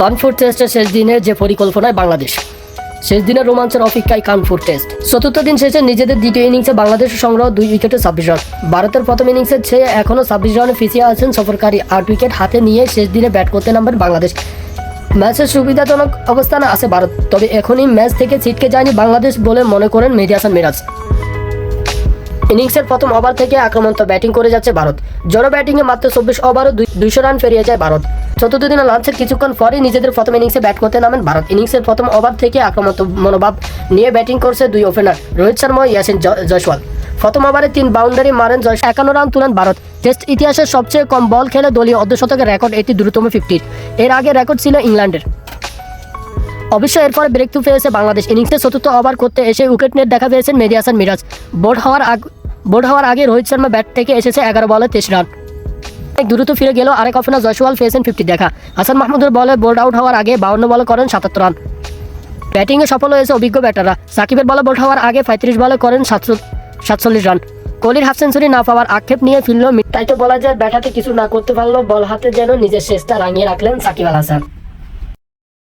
কানপুর টেস্টের শেষ দিনের যে পরিকল্পনায় বাংলাদেশ। শেষ দিনের রোমাঞ্চের অপেক্ষায় কানপুর টেস্ট। চতুর্থ দিন শেষে নিজেদের দ্বিতীয় ইনিংসে বাংলাদেশ সংগ্রহ দুই উইকেটে ছাব্বিশ রান। ভারতের প্রথম ইনিংসের চেয়ে এখনও ছাব্বিশ রানে পিছিয়ে আছেন সফরকারী আট উইকেট হাতে নিয়ে শেষ দিনে ব্যাট করতে নামবেন বাংলাদেশ। ম্যাচের সুবিধাজনক অবস্থানে আছে ভারত। তবে এখনই ম্যাচ থেকে ছিটকে যায়নি বাংলাদেশ বলে মনে করেন মেহেদি হাসান মিরাজ। ইনিংসের প্রথম ওভার থেকে আক্রমণত ব্যাটিং করে যাচ্ছে ভারত। জড়ো ব্যাটিংয়ে মাত্র চব্বিশ ওভারও দুইশো রান ফেরিয়ে যায় ভারত। চতুর্থ দিনে লাঞ্চের কিছুক্ষণ পরেই নিজেদের প্রথম ইনিংসে ব্যাট করতে নামেন ভারত। ইনিংসের প্রথম ওভার থেকে আক্রমণ মনোভাব নিয়ে ব্যাটিং করছে দুই ওপেনার, রোহিত শর্মা ইয়াসিন জয়সওয়াল। প্রথম ওভারে তিন বাউন্ডারি মারেন জয় একান্ন রান তুলেন ভারত। টেস্ট ইতিহাসের সবচেয়ে কম বল খেলে দলীয় অর্ধশতকের রেকর্ড এটি দ্রুততম ফিফটির। এর আগে রেকর্ড ছিল ইংল্যান্ডের। অবশ্য এরপর ব্রেক থ্রু পেয়েছে বাংলাদেশ। ইনিংসে চতুর্থ ওভার করতে এসে উইকেট নেট দেখা পেয়েছেন মেহেদি হাসান মিরাজ। বোর্ড হওয়ার আগ বোর্ড হওয়ার আগে রোহিত শর্মা ব্যাট থেকে এসেছে এগারো বলে তেইশ রান। অনেক দ্রুত ফিরে গেল আরেক ওপেনার জয়সওয়াল পেয়েছেন ফিফটি দেখা। হাসান মাহমুদের বলে বোর্ড আউট হওয়ার আগে বাউন্ন বলে করেন সাতাত্তর রান। ব্যাটিংয়ে সফল হয়েছে অভিজ্ঞ ব্যাটাররা। সাকিবের বলে বোল্ড হওয়ার আগে পঁয়ত্রিশ বলে করেন সাতশো সাতচল্লিশ রান। কোহলির হাফ সেঞ্চুরি না পাওয়ার আক্ষেপ নিয়ে ফিরল তাই তো বলা যায় ব্যাট হাতে কিছু না করতে পারল বল হাতে যেন নিজের শেষটা রাঙিয়ে রাখলেন সাকিব আল হাসান।